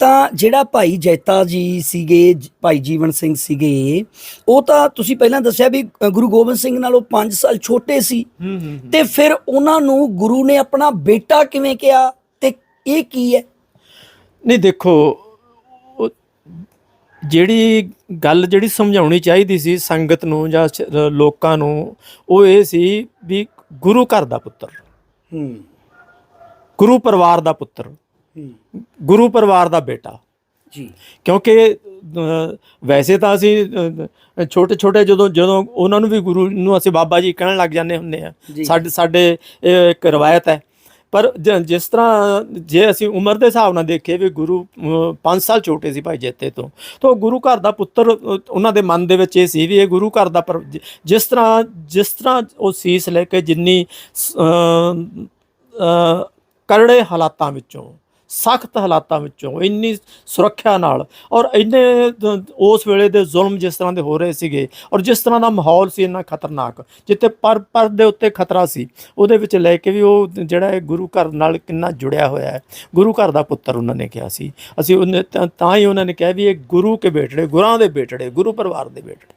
ਤਾਂ ਜਿਹੜਾ ਭਾਈ ਜੈਤਾ ਜੀ ਸੀਗੇ ਭਾਈ ਜੀਵਨ ਸਿੰਘ ਸੀਗੇ ਉਹ ਤਾਂ ਤੁਸੀਂ ਪਹਿਲਾਂ ਦੱਸਿਆ ਵੀ ਗੁਰੂ ਗੋਬਿੰਦ ਸਿੰਘ ਨਾਲੋਂ 5 ਸਾਲ ਛੋਟੇ ਸੀ। ਤੇ ਫਿਰ ਉਹਨਾਂ ਨੂੰ ਗੁਰੂ ਨੇ ਆਪਣਾ ਬੇਟਾ ਕਿਵੇਂ ਕਿਹਾ? ਤੇ ਇਹ ਕੀ ਹੈ? ਨਹੀਂ ਦੇਖੋ ਜਿਹੜੀ ਗੱਲ ਜਿਹੜੀ ਸਮਝਾਉਣੀ ਚਾਹੀਦੀ ਸੀ ਸੰਗਤ ਨੂੰ ਜਾਂ ਲੋਕਾਂ ਨੂੰ ਉਹ ਇਹ ਸੀ ਵੀ ਗੁਰੂ ਘਰ ਦਾ ਪੁੱਤਰ। ਹੂੰ। ਗੁਰੂ ਪਰਿਵਾਰ ਦਾ ਪੁੱਤਰ। ਗੁਰੂ ਪਰਿਵਾਰ ਦਾ ਬੇਟਾ। ਜੀ। ਕਿਉਂਕਿ ਵੈਸੇ ਤਾਂ ਅਸੀਂ ਛੋਟੇ ਛੋਟੇ ਜਦੋਂ ਜਦੋਂ ਉਹਨਾਂ ਨੂੰ ਵੀ ਗੁਰੂ ਨੂੰ ਅਸੀਂ ਬਾਬਾ ਜੀ ਕਹਿਣ ਲੱਗ ਜਾਂਦੇ ਹੁੰਦੇ ਆ। ਸਾਡੇ ਸਾਡੇ ਇੱਕ ਰਵਾਇਤ ਹੈ। ਪਰ ਜਿਸ ਤਰ੍ਹਾਂ ਜੇ ਅਸੀਂ ਉਮਰ ਦੇ ਹਿਸਾਬ ਨਾਲ ਦੇਖੀਏ ਵੀ ਗੁਰੂ 5 ਸਾਲ ਛੋਟੇ ਸੀ ਭਾਈ ਜੇਤੇ ਤੋਂ ਤਾਂ ਉਹ ਗੁਰੂ ਘਰ ਦਾ ਪੁੱਤਰ ਉਹਨਾਂ ਦੇ ਮਨ ਦੇ ਵਿੱਚ ਇਹ ਸੀ ਵੀ ਇਹ ਗੁਰੂ ਘਰ ਦਾ ਜਿਸ ਤਰ੍ਹਾਂ ਜਿਸ ਤਰ੍ਹਾਂ ਉਹ ਸੀਸ ਲੈ ਕੇ ਜਿੰਨੀ ਕਰੜੇ ਹਾਲਾਤਾਂ ਵਿੱਚੋਂ ਸਖਤ ਹਾਲਾਤਾਂ ਵਿੱਚੋਂ, ਇੰਨੀ ਸੁਰੱਖਿਆ ਨਾਲ ਔਰ ਇੰਨੇ ਉਸ ਵੇਲੇ ਦੇ ਜ਼ੁਲਮ ਜਿਸ ਤਰ੍ਹਾਂ ਦੇ ਹੋ ਰਹੇ ਸੀਗੇ ਔਰ ਜਿਸ ਤਰ੍ਹਾਂ ਦਾ ਮਾਹੌਲ ਸੀ ਇੰਨਾ ਖਤਰਨਾਕ, ਜਿੱਥੇ ਪਰ ਪਰ ਦੇ ਉੱਤੇ ਖਤਰਾ ਸੀ, ਉਹਦੇ ਵਿੱਚ ਲੈ ਕੇ ਵੀ ਉਹ ਜਿਹੜਾ ਹੈ ਗੁਰੂ ਘਰ ਨਾਲ ਕਿੰਨਾ ਜੁੜਿਆ ਹੋਇਆ ਹੈ, ਗੁਰੂ ਘਰ ਦਾ ਪੁੱਤਰ ਉਹਨਾਂ ਨੇ ਕਿਹਾ ਸੀ। ਅਸੀਂ ਉਹਨੇ ਤਾਂ ਤਾਂ ਹੀ ਉਹਨਾਂ ਨੇ ਕਿਹਾ ਵੀ ਇਹ ਗੁਰੂ ਕੇ ਬੇਟੜੇ, ਗੁਰਾਂ ਦੇ ਬੇਟੜੇ, ਗੁਰੂ ਪਰਿਵਾਰ ਦੇ ਬੇਟੜੇ।